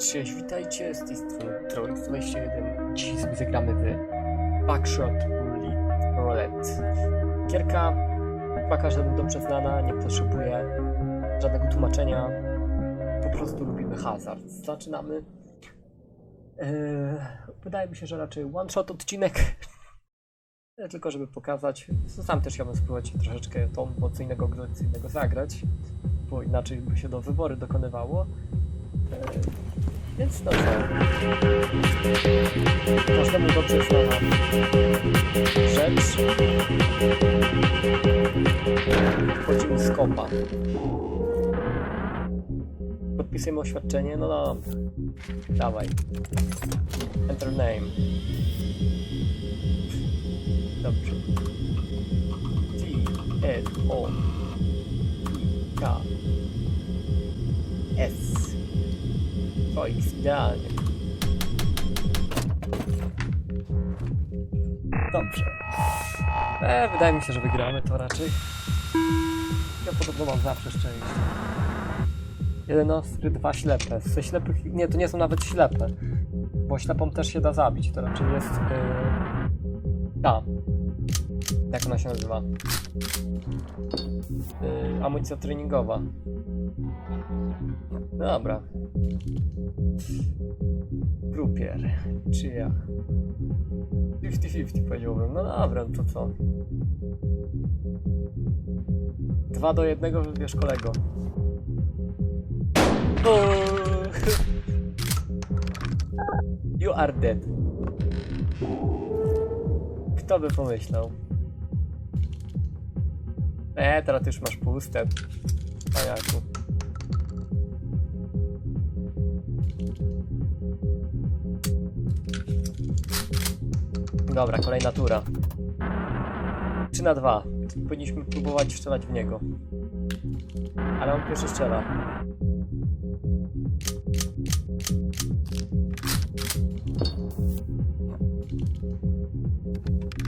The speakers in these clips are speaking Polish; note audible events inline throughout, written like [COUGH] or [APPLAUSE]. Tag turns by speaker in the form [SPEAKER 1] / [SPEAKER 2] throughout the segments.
[SPEAKER 1] Cześć, witajcie, z tej strony Trollix21. Dzisiaj sobie zagramy w Backshot Roulette. Gierka chyba każdemu dobrze znana, nie potrzebuje żadnego tłumaczenia. Po prostu lubimy hazard. Zaczynamy. Yy, wydaje mi się, że raczej one-shot odcinek. [LAUGHS] Tylko żeby pokazać. Sam też chciałbym spróbować troszeczkę tą bo co innego zagrać, bo inaczej by się do wybory dokonywało. Więc no co? Każdemu dobrze znana rzecz. Wchodzimy z kopa. Podpisujemy oświadczenie, no dobra. Dawaj. Enter name. Dobrze. T, L, O, K, S. Jest idealnie. Dobrze. E, wydaje mi się, że wygramy to raczej. Ja podobno mam zawsze szczęście. Jeden ostry, dwa ślepe. Ze ślepych... Nie, to nie są nawet ślepe. Bo ślepą też się da zabić. To raczej jest... Yy... Ta. Jak ona się nazywa? Yy, amunicja treningowa. Dobra. Grupier. Czy ja? 50-50 powiedziałbym. No dobra, to co? Dwa do jednego wybierz kolego. [LAUGHS] You are dead. Kto by pomyślał? E, teraz już masz puste. Pajaku. Dobra, kolejna tura. 3 na 2. Powinniśmy próbować strzelać w niego. Ale on pierwszy strzela.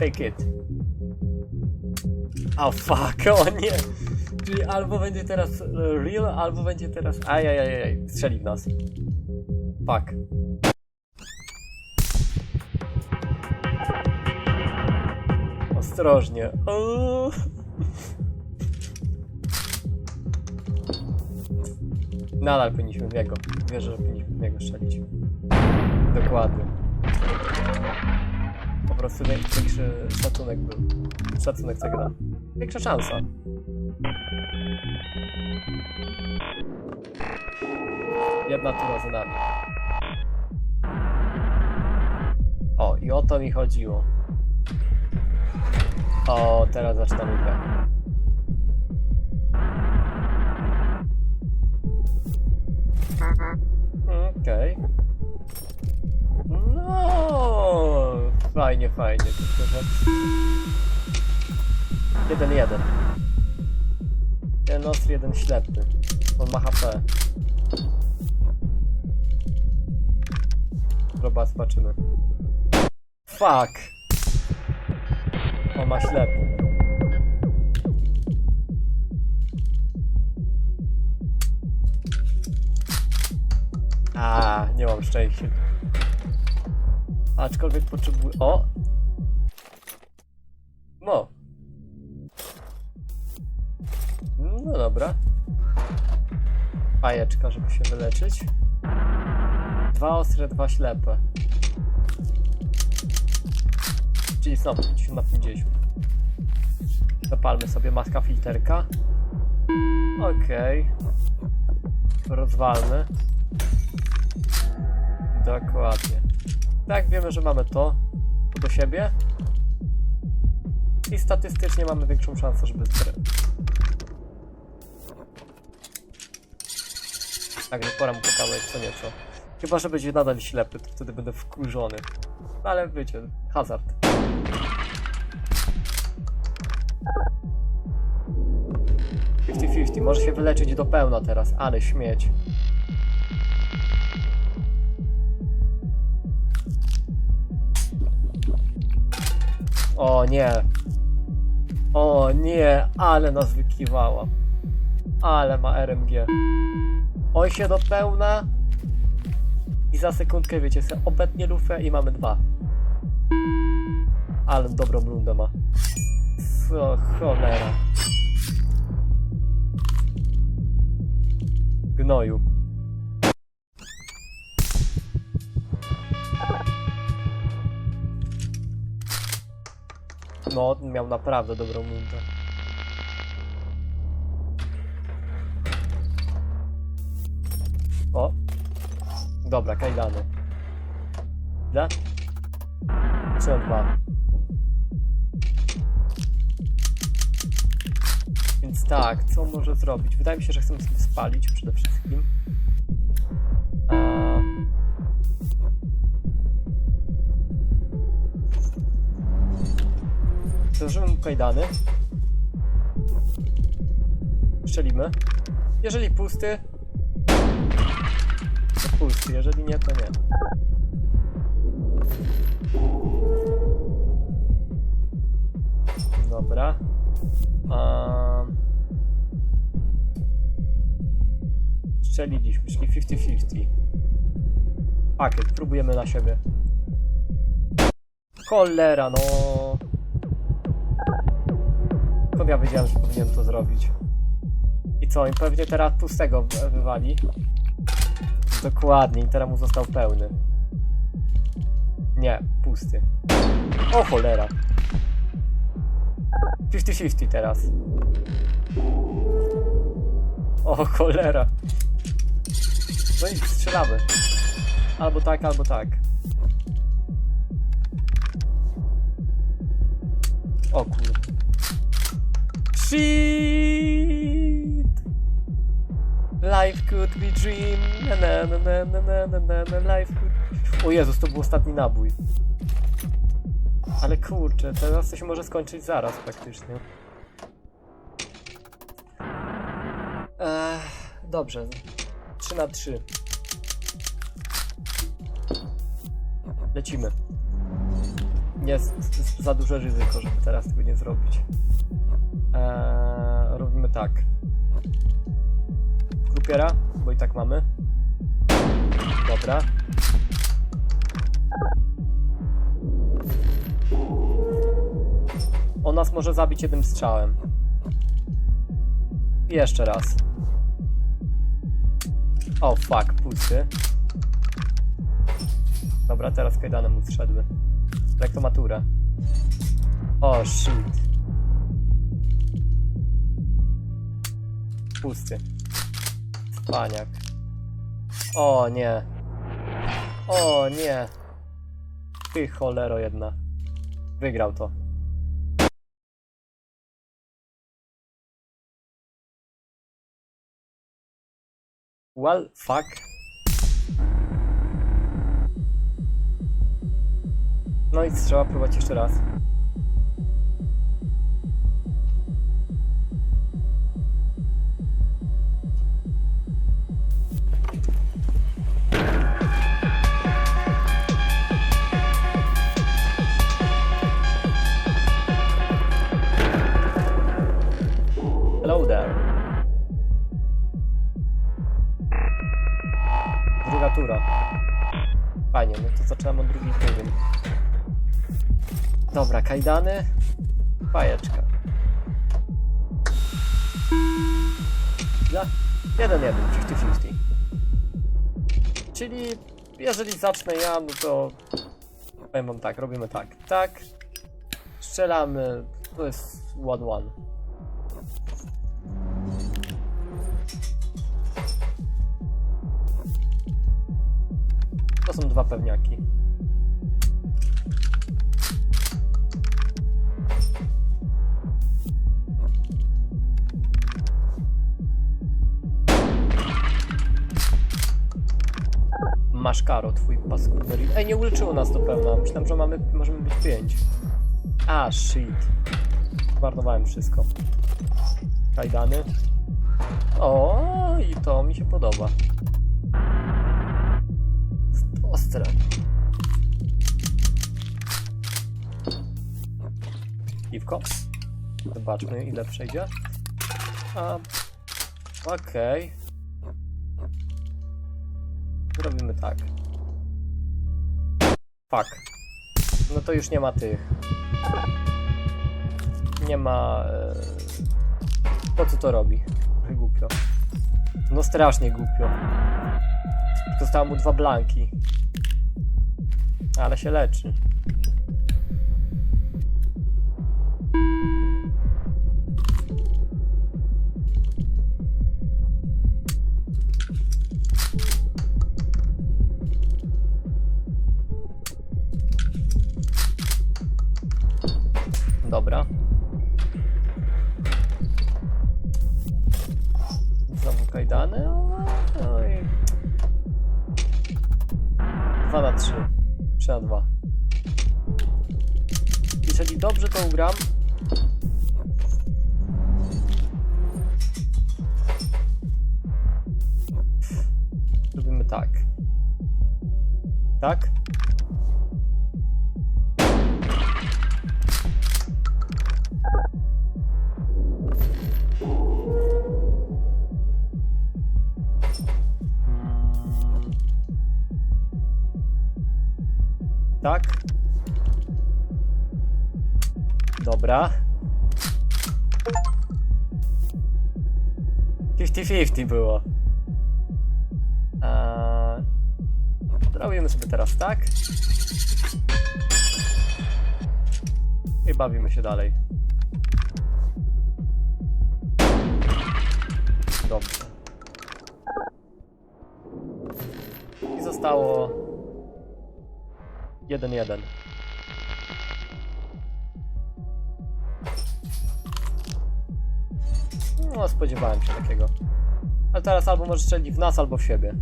[SPEAKER 1] Take it. Oh fuck, o nie! Czyli albo będzie teraz real, albo będzie teraz... Ajajajaj, strzeli w nas. Fuck. Ostrożnie. O! Nadal powinniśmy w niego. Wierzę, że powinniśmy w niego strzelić. Dokładnie. Po prostu większy szacunek był. Szacunek gra. Większa szansa. Jedna tura za nami. O, i o to mi chodziło. O, teraz zaczynamy grę. Okej. No, fajnie, fajnie. Jeden, jeden. Jeden ostry, jeden ślepy. On ma HP. Dobra, zobaczymy. Fuck! A, nie mam szczęścia. Aczkolwiek potrzebuję. O! No. No dobra. Pajeczka, żeby się wyleczyć. Dwa ostre, dwa ślepe. Czyli znowu 50 na 50. Zapalmy sobie maska filterka. Okej. Rozwalmy. Dokładnie. Tak, wiemy, że mamy to do siebie. I statystycznie mamy większą szansę, żeby zbra- Także pora mu pokazać co nieco. Chyba, że będzie nadal ślepy, to wtedy będę wkurzony. No ale wiecie, hazard. Fifty fifty, może się wyleczyć do pełna teraz, ale śmieć. O nie. O nie, ale nas wykiwała. Ale ma RMG. Oj się do pełna. I za sekundkę, wiecie, sobie obetnie lufę i mamy dwa. Ale dobrą rundę ma. O, cholera. gnoju. No, on miał naprawdę dobrą mundę. O! Dobra, kajdany. Da? Co on ma? Tak, co może zrobić? Wydaje mi się, że chcemy sobie spalić przede wszystkim. Założymy mu kajdany. Strzelimy. Jeżeli pusty, to pusty. Jeżeli nie, to nie. Dobra. Um, strzeliliśmy, czyli 50-50. Pakiet, próbujemy na siebie. Cholera, no. Skąd ja wiedziałem, że powinienem to zrobić? I co, i pewnie teraz pustego wy- wywali. Dokładnie, i teraz mu został pełny. Nie, pusty. O cholera. 50-50 teraz. O cholera. No i strzelamy. Albo tak, albo tak. O kurde. Shit! Life could be dream. Na na na na na na na na life could... O Jezus, to był ostatni nabój. Ale kurczę, teraz to się może skończyć zaraz praktycznie. Eee, dobrze, 3 na 3. Lecimy. Jest, za duże ryzyko, żeby teraz tego nie zrobić. Eee, robimy tak. Grupiera, bo i tak mamy. Dobra. On nas może zabić jednym strzałem. I Jeszcze raz. O, fuck, pusty. Dobra, teraz kajdane mu zszedły. Jak to matura? O, shit. Pusty. Spaniak. O, nie. O, nie. Ty cholero jedna. Wygrał to. Well, fuck. No i trzeba próbować jeszcze raz. Druga tura. Fajnie, no to zaczynam od drugiej tury. Dobra, kajdany. Fajeczka. Dla 1-1, 50-50. Czyli jeżeli zacznę ja, no to powiem wam tak, robimy tak, tak, strzelamy, to jest 1-1. To są dwa pewniaki. Masz karo, twój paskudny Ej, nie uleczyło nas do pełna. Myślałem, że mamy, możemy być pięć. A, shit. Zmarnowałem wszystko. Kajdany. O, i to mi się podoba. Ostre. Piwko. Zobaczmy, ile przejdzie. A, okej. Robimy tak. Fuck. No to już nie ma tych. Nie ma... E... Po co to robi? Głupio. No strasznie głupio. Zostało mu dwa blanki. Ale się leczy. Dobra. Ugram. Zrobimy tak. Tak? Mm. Tak. Dobra. 50-50 było. Eee, Zrobimy sobie teraz tak. I bawimy się dalej. Dobrze. I zostało 1-1. No, spodziewałem się takiego. Ale teraz albo może strzelić w nas, albo w siebie.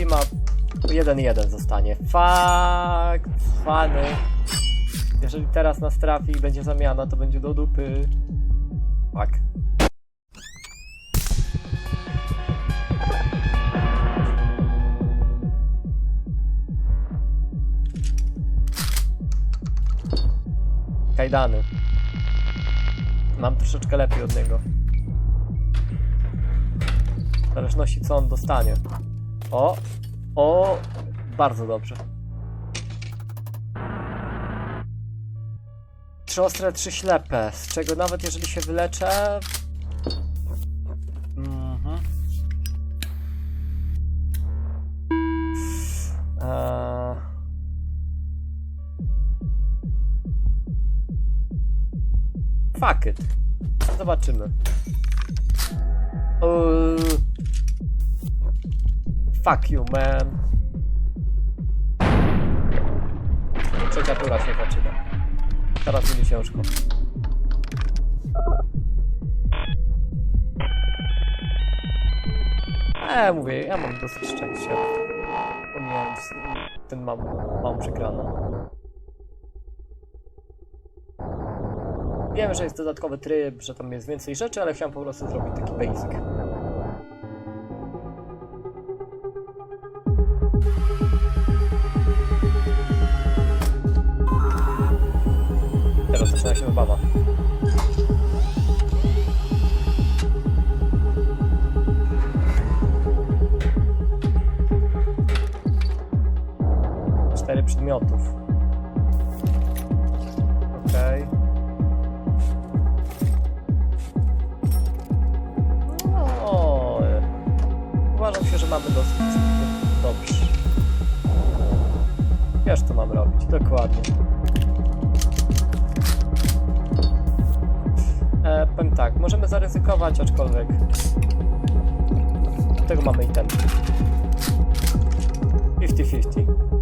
[SPEAKER 1] I ma 1-1 zostanie. Fakt, fany. Jeżeli teraz nas trafi i będzie zamiana, to będzie do dupy. Tak. Kajdany. Mam troszeczkę lepiej od niego. W zależności co on dostanie. O! O! Bardzo dobrze. Trzy ostre, trzy ślepe, z czego nawet jeżeli się wyleczę... Fuck it. Zobaczymy. Eee... Fuck you, man. Trzecia tura się zaczyna. Teraz będzie ciężko. Eee, mówię, ja mam dosyć szczęścia. Pomijając ten mam, mam przegraną. Wiem, że jest dodatkowy tryb, że tam jest więcej rzeczy, ale chciałem po prostu zrobić taki basic. Uważam się, że mamy dosyć dobrze. Wiesz, co mam robić, dokładnie. E, powiem tak, możemy zaryzykować, aczkolwiek do tego mamy item. 50-50.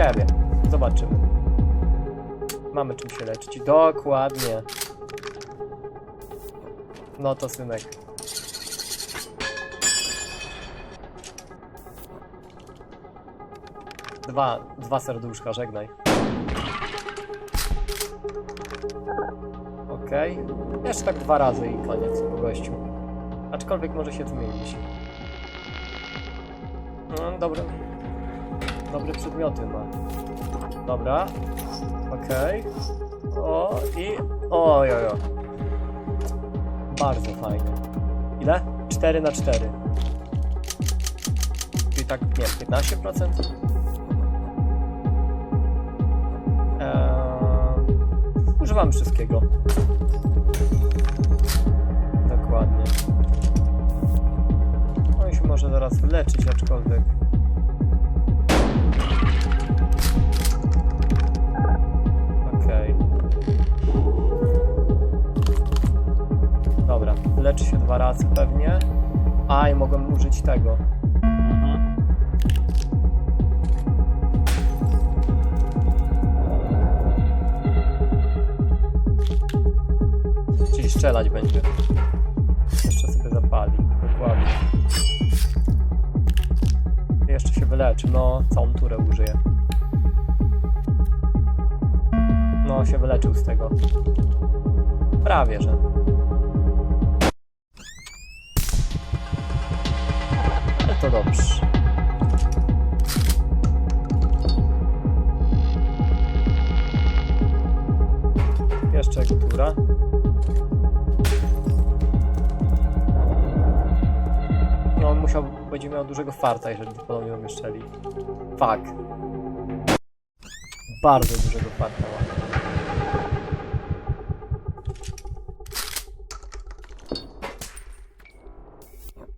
[SPEAKER 1] Siebie. Zobaczymy. Mamy czym się leczyć. Dokładnie. No to synek. Dwa, dwa serduszka, żegnaj. Okej. Jeszcze tak dwa razy i koniec po gościu. Aczkolwiek może się zmienić. No, dobre. Dobre przedmioty ma. Dobra. Okej. O i... Oj, oj, oj. Bardzo fajnie. Ile? 4 na 4. Czyli tak, nie wiem, 15%? Eee, używam wszystkiego. Dokładnie. On się może zaraz wyleczyć, aczkolwiek... A, i mogłem użyć tego. Czyli strzelać będzie. Jeszcze sobie zapali. Dokładnie. Jeszcze się wyleczy. No, całą turę użyje. No, się wyleczył z tego. Prawie, że. To dobrze. Jeszcze jego tura. No on musiał, będzie miał dużego farta, jeżeli ponownie umieszczeli. Fuck. Bardzo dużego farta.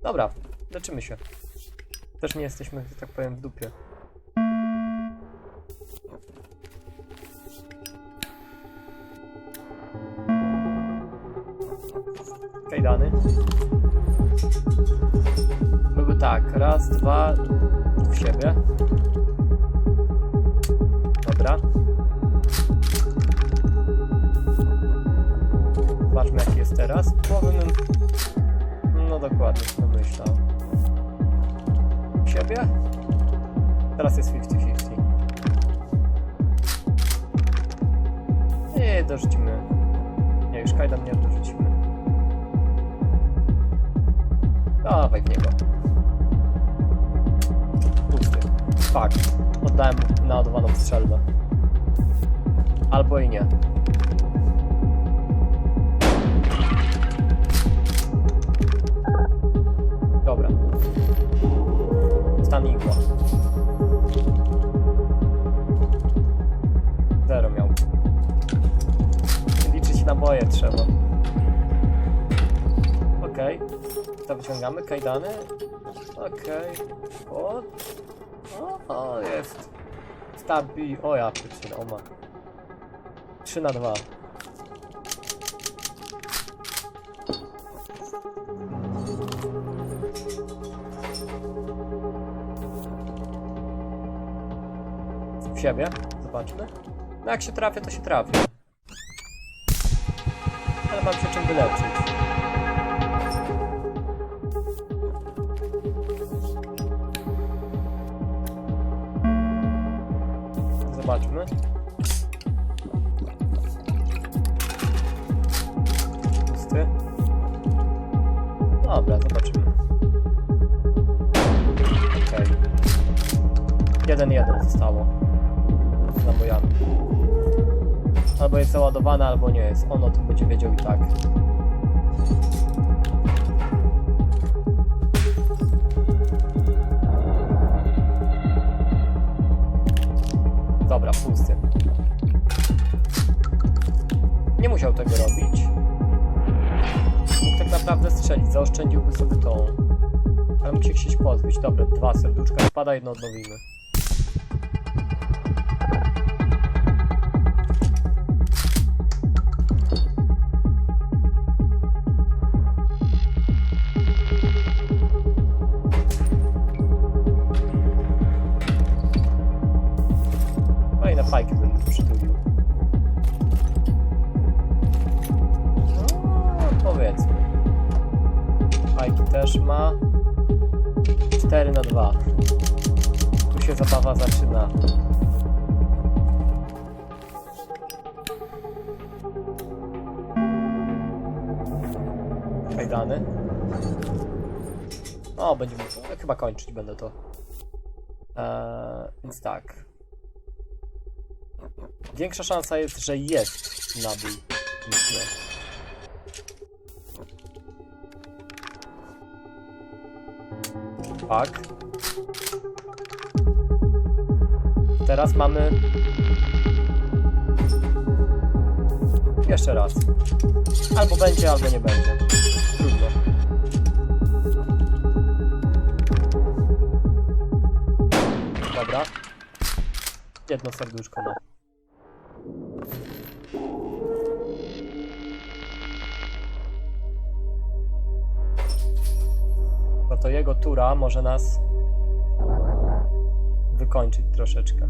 [SPEAKER 1] Dobra, leczymy się. Też nie jesteśmy, że tak powiem, w dupie. Kajdany. Były tak, raz, dwa, w siebie. Dobra. Zobaczmy jaki jest teraz. Bym... No dokładnie, co myślał. Siebie? Teraz jest 50-50. Nie, dorzucimy. Nie, już kajdan nie dorzucimy. Dawaj w niego. Pusty. Fuck. Oddałem naładowaną strzelbę. Albo i nie. Dobra. Stan igła. Zero miał. Liczyć naboje trzeba. Okej. To wyciągamy kajdany. Okej. O. O, o, jest. Stabi. O ja pierdzielę, o ma. 3 na 2. siebie. Zobaczmy. No jak się trafię, to się trafię. Ale mam się czym wyleczyć. Zobaczmy. Pusty. Dobra, zobaczymy. Okej. Jeden jeden zostało. Albo jest załadowane, albo nie jest. On o tym będzie wiedział i tak. Dobra, pusty. Nie musiał tego robić. Mógł tak naprawdę strzelić, zaoszczędziłby sobie tą. Ale mógł się pozbyć. Dobra, dwa serduszka spada, jedno odnowimy. O, będziemy. Chyba kończyć będę to. Eee, więc tak. Większa szansa jest, że jest nabój niż nie. Tak. Teraz mamy... Jeszcze raz. Albo będzie, albo nie będzie. Dobra. Jedno serduszko, no. No to jego tura może nas wykończyć troszeczkę.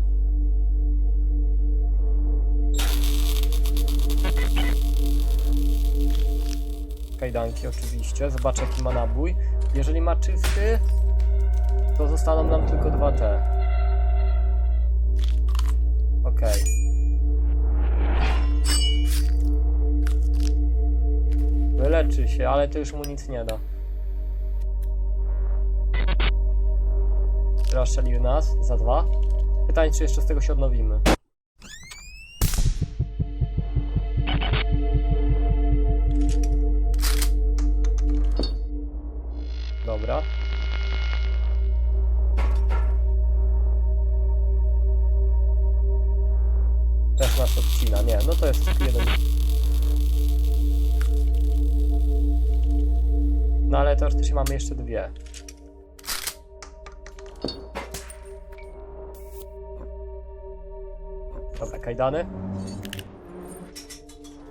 [SPEAKER 1] Kajdanki oczywiście. Zobaczę jaki ma nabój. Jeżeli ma czysty, to zostaną nam tylko dwa te. Okej. Wyleczy się, ale to już mu nic nie da. Teraz strzelił nas za dwa. Pytanie, czy jeszcze z tego się odnowimy. Nie, no to jest jeden. No ale teoretycznie mamy jeszcze dwie. Dobra, kajdany.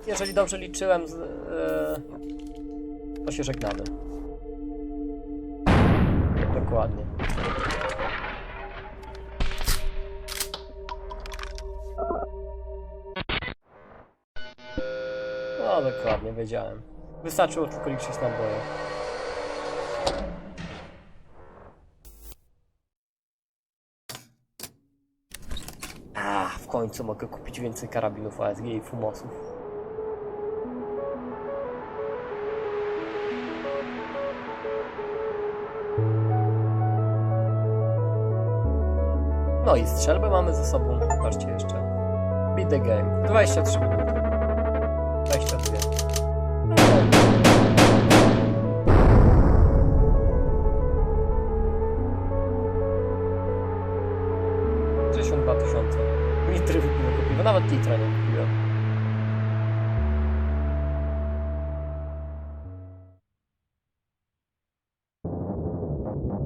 [SPEAKER 1] Jeżeli dobrze liczyłem, z, e, to się żegnamy. Dokładnie. Dokładnie, wiedziałem. Wystarczyło tylko liczyć naboje. A, w końcu mogę kupić więcej karabinów ASG i fumosów. No i strzelbę mamy ze sobą. Zobaczcie jeszcze. Beat the game. 23 litra nie kupiłem.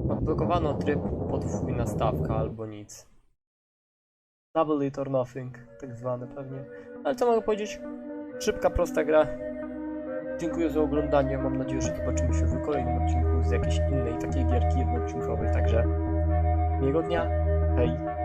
[SPEAKER 1] Odblokowano tryb podwójna stawka albo nic. Double it or nothing, tak zwany pewnie. Ale co mogę powiedzieć? Szybka, prosta gra. Dziękuję za oglądanie. Mam nadzieję, że zobaczymy się w kolejnym odcinku z jakiejś innej takiej gierki jednoodcinkowej. Także miłego dnia. Hej.